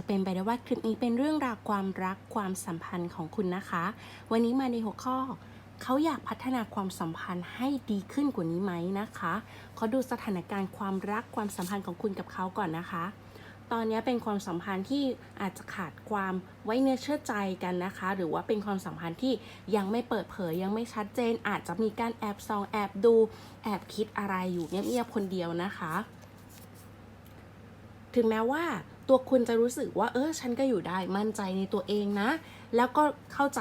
จะเป็นไปได้ว่าคลิปนี้เป็นเรื่องราวความรักความสัมพันธ์ของคุณนะคะ วันนี้มาในหัวข้อเขาอยากพัฒนาความสัมพันธ์ให้ดีขึ้นกว่านี้ไหมนะคะขอดูสถานการณ์ความรักความสัมพันธ์ของคุณกับเขาก่อนนะคะ ตอนนี้เป็นความสัมพันธ์ที่อาจจะขาดความไว้เนื้อเชื่อใจกันนะคะ หรือว่าเป็นความสัมพันธ์ที่ยังไม่เปิดเผยยังไม่ชัดเจน อาจจะมีการแอบซองแอบดูแอบคิดอะไรอยู่เงียบๆคนเดียวนะคะ ถึงแม้ว่า ตัวคุณจะรู้สึกว่า เออ ฉันก็อยู่ได้มั่นใจในตัวเองนะ แล้วก็เข้าใจ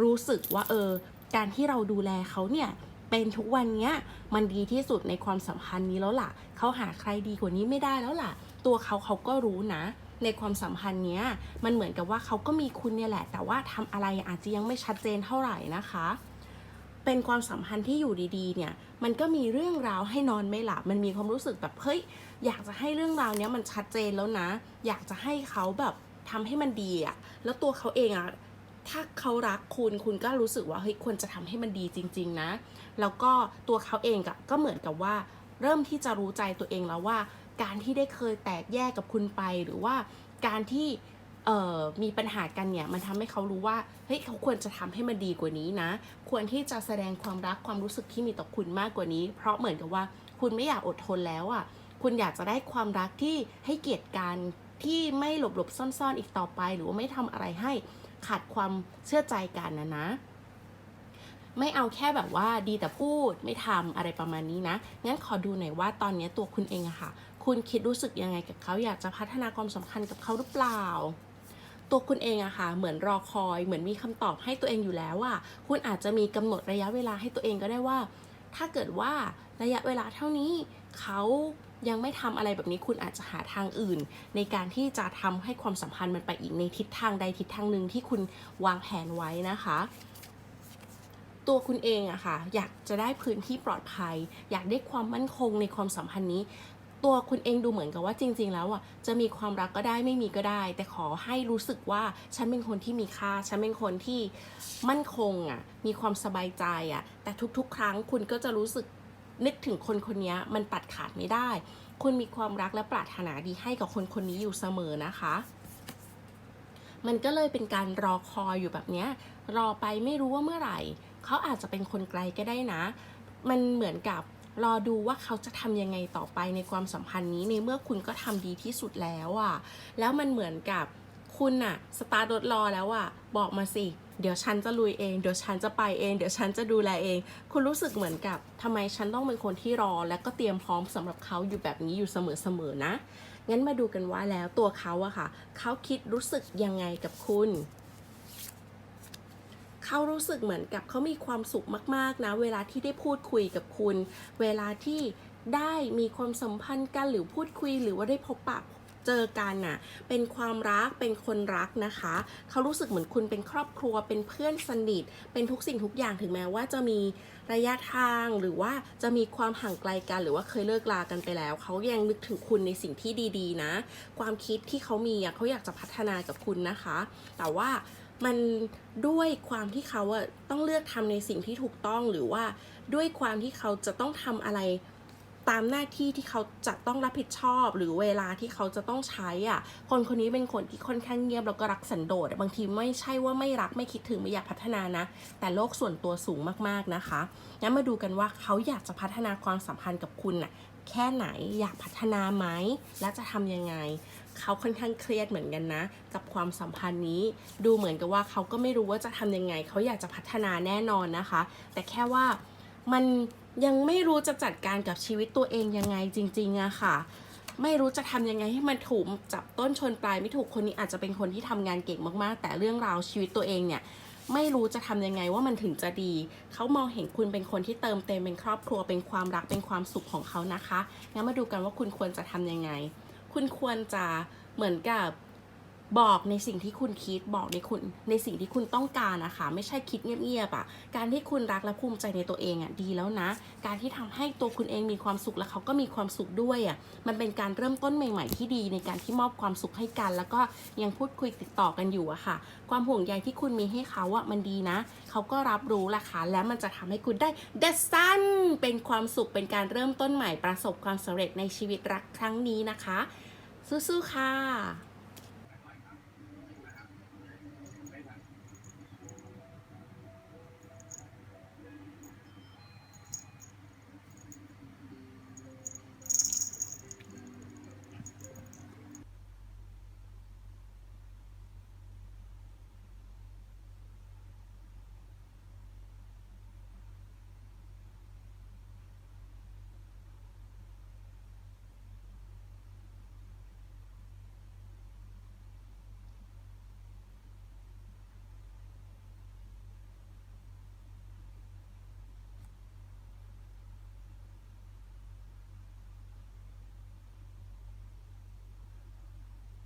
รู้สึกว่า เออ การที่เราดูแลเขาเนี่ยเป็นทุกวันเนี้ยมันดีที่สุดในความสัมพันธ์นี้แล้วล่ะเขาหาใครดีกว่านี้ไม่ได้แล้วล่ะ ตัวเขาเขาก็รู้นะ ในความสัมพันธ์เนี้ยมันเหมือนกับว่าเขาก็มีคุณเนี่ยแหละ แต่ว่าทำอะไรอาจจะยังไม่ชัดเจนเท่าไหร่นะคะ เป็นความสัมพันธ์ที่อยู่ดีๆ เนี่ย มันก็มีเรื่องราวให้นอนไม่หลับ มันมีความรู้สึกแบบเฮ้ยอยากจะให้เรื่องราวเนี้ยมันชัดเจนแล้วนะ อยากจะให้เขาแบบทำให้มันดีอะแล้วตัวเขาเองอะถ้าเขารักคุณคุณก็รู้สึกว่าเฮ้ยควรจะทำให้มันดีจริง ๆ นะ แล้วก็ตัวเขาเองก็ก็เหมือนกับว่า เริ่มที่จะรู้ใจตัวเองแล้วว่า การที่ได้เคยแตกแยกกับคุณไปหรือว่าการที่ มีปัญหากันเนี่ยมันทำให้เขารู้ว่าเฮ้ยเขาควรจะทำให้มันดีกว่านี้นะ ควรที่จะแสดงความรักความรู้สึกที่มีต่อคุณมากกว่านี้ เพราะเหมือนกับว่าคุณไม่อยากอดทนแล้วอะคุณอยากจะได้ความรักที่ให้เกียรติกันที่ไม่หลบหลบซ่อนๆออีกต่อไป หรือว่าไม่ทำอะไรให้ขาดความเชื่อใจกันนะนะไม่เอาแค่แบบว่าดีแต่พูดไม่ทำอะไรประมาณนี้นะ งั้นขอดูหน่อยว่าตอนนี้ตัวคุณเองอะค่ะ คุณคิดรู้สึกยังไงกับเขาอยากจะพัฒนาความสัมพันธ์กับเขาหรือเปล่า ตัวคุณเองอะค่ะ เหมือนรอคอย เหมือนมีคำตอบให้ตัวเองอยู่แล้วอะคุณอาจจะมีกำหนดระยะเวลาให้ตัวเองก็ได้ว่า ถ้าเกิดว่าระยะเวลาเท่านี้เขายังไม่ทำอะไรแบบนี้คุณอาจจะหาทางอื่น ในการที่จะทำให้ความสัมพันธ์มันไปอีกในทิศทางใดทิศทางหนึ่งที่คุณวางแผนไว้นะคะ ตัวคุณเองอะค่ะ อยากจะได้พื้นที่ปลอดภัย อยากได้ความมั่นคงในความสัมพันธ์นี้ ตัวคุณเองดูเหมือนกับว่าจริง ๆ แล้วอะจะมีความรักก็ได้ไม่มีก็ได้ แต่ขอให้รู้สึกว่าฉันเป็นคนที่มีค่า ฉันเป็นคนที่มั่นคงอะมีความสบายใจอะแต่ทุกๆ ครั้งคุณก็จะรู้สึกนึกถึงคนคนนี้มันตัดขาดไม่ได้ คุณมีความรักและปรารถนาดีให้กับคนคนนี้อยู่เสมอนะคะ มันก็เลยเป็นการรอคอยอยู่แบบนี้รอไปไม่รู้ว่าเมื่อไหร่ เขาอาจจะเป็นคนไกลก็ได้นะ มันเหมือนกับ รอดูว่าเขาจะทำยังไงต่อไปในความสัมพันธ์นี้ในเมื่อคุณก็ทำดีที่สุดแล้วอะ่ะ แล้วมันเหมือนกับคุณอะสตาร์ทรถรอแล้วอะ่ะบอกมาสิ เดี๋ยวฉันจะลุยเอง เดี๋ยวฉันจะไปเอง เดี๋ยวฉันจะดูแลเอง คุณรู้สึกเหมือนกับทำไมฉันต้องเป็นคนที่รอ และก็เตรียมพร้อมสำหรับเขาอยู่แบบนี้อยู่เสมอๆนะ งั้นมาดูกันว่าแล้วตัวเขาอะค่ะ เขาคิดรู้สึกยังไงกับคุณ เขารู้สึกเหมือนกับเขามีความสุขมากๆนะ เวลาที่ได้พูดคุยกับคุณ เวลาที่ได้มีความสัมพันธ์กันหรือพูดคุยหรือว่าได้พบปะเจอกันน่ะ เป็นความรัก เป็นคนรักนะคะ เขารู้สึกเหมือนคุณเป็นครอบครัว เป็นเพื่อนสนิท เป็นทุกสิ่งทุกอย่างถึงแม้ว่าจะมีระยะทางหรือว่าจะมีความห่างไกลกัน หรือว่าเคยเลิกลากันไปแล้ว เขายังนึกถึงคุณในสิ่งที่ดี ๆ นะ ความคิดที่เขามีอะเขาอยากจะพัฒนากับคุณนะคะ แต่ว่า มันด้วยความที่เขาอะต้องเลือกทำในสิ่งที่ถูกต้องหรือว่าด้วยความที่เขาจะต้องทำอะไรตามหน้าที่ที่เขาจะต้องรับผิดชอบ หรือเวลาที่เขาจะต้องใช้อะ คนคนนี้เป็นคนที่ค่อนข้างเงียบแล้วก็รักสันโดษบางทีไม่ใช่ว่าไม่รักไม่คิดถึงไม่อยากพัฒนานะ แต่โลกส่วนตัวสูงมากๆนะคะงั้นมาดูกันว่าเขาอยากจะพัฒนาความสัมพันธ์กับคุณน่ะ แค่ไหนอยากพัฒนาไหมและจะทำยังไง เขาค่อนข้างเครียดเหมือนกันนะ กับความสัมพันธ์นี้ ดูเหมือนกับว่าเขาก็ไม่รู้ว่าจะทำยังไง เขาอยากจะพัฒนาแน่นอนนะคะ แต่แค่ว่ามันยังไม่รู้จะจัดการกับชีวิตตัวเองยังไงจริงๆอะค่ะ ไม่รู้จะทำยังไงให้มันถูกจับต้นชนปลายไม่ถูกคนนี้อาจจะเป็นคนที่ทำงานเก่งมากๆ แต่เรื่องราวชีวิตตัวเองเนี่ย ไม่รู้จะทำยังไงว่ามันถึงจะดี เขามองเห็นคุณเป็นคนที่เติมเต็มเป็นครอบครัวเป็นความรักเป็นความสุขของเขานะคะ งั้นมาดูกันว่าคุณควรจะทำยังไง คุณควรจะเหมือนกับ บอกในสิ่งที่คุณคิดบอกในคุณในสิ่งที่คุณต้องการนะคะไม่ใช่คิดเงียบๆอะ่ะการที่คุณรักและภูมิใจในตัวเองอะ่ะดีแล้วนะ การที่ทำให้ตัวคุณเองมีความสุขและเขาก็มีความสุขด้วยอะ่ะมันเป็นการเริ่มต้นใหม่ ๆ ที่ดีในการที่มอบความสุขให้กัน แล้วก็ยังพูดคุยติดต่อกันอยู่อะค่ะ ความห่วงใยที่คุณมีให้เขาอะมันดีนะ เขาก็รับรู้ละค่ะและมันจะทำให้คุณได้ The Sun เป็นความสุขเป็นการเริ่มต้นใหม่ประสบความสำเร็จในชีวิตรักครั้งนี้นะคะ สู้ๆค่ะ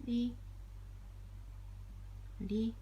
滴，滴